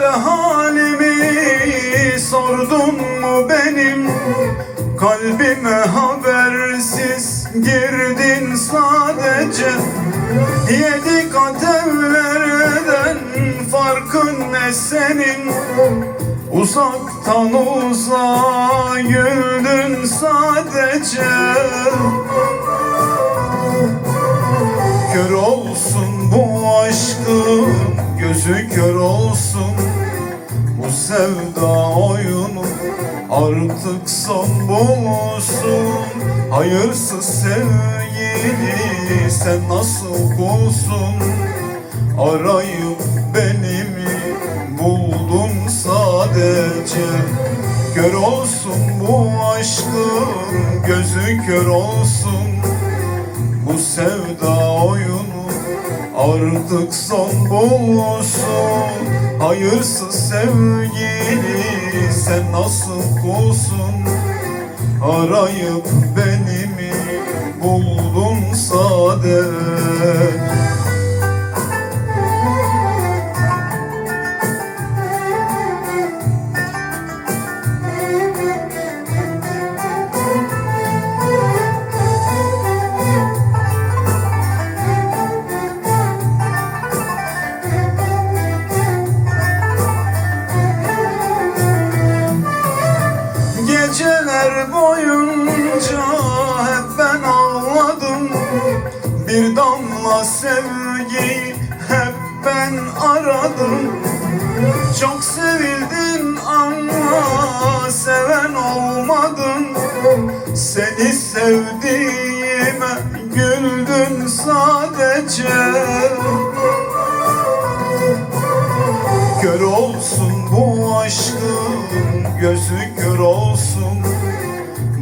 Kere halimi sordun mu benim? Kalbime habersiz girdin sadece. Yedi kat evlerden farkın ne senin? Uzaktan uzağa güldün sadece. Kör olsun bu aşkım gözü kör olsun sevda oyunu artık son bulsun Hayırsız sevgili sen nasıl kulsun Arayıp beni mi buldun sadece. Kör olsun bu aşkın gözü kör olsun. Bu sevda oyunu artık son bulsun Hayırsız sevgili sen nasıl kulsun? Arayıp beni mi buldun sade Boyunca hep ben ağladım. Bir damla sevgiyi hep ben aradım. Çok sevildin ama seven olmadın. Seni sevdiğime güldün sadece. Kör olsun bu aşkın gözü kör olsun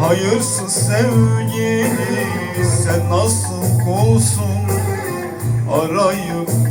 Hayırsız sevgili sen nasıl kulsun Arayıp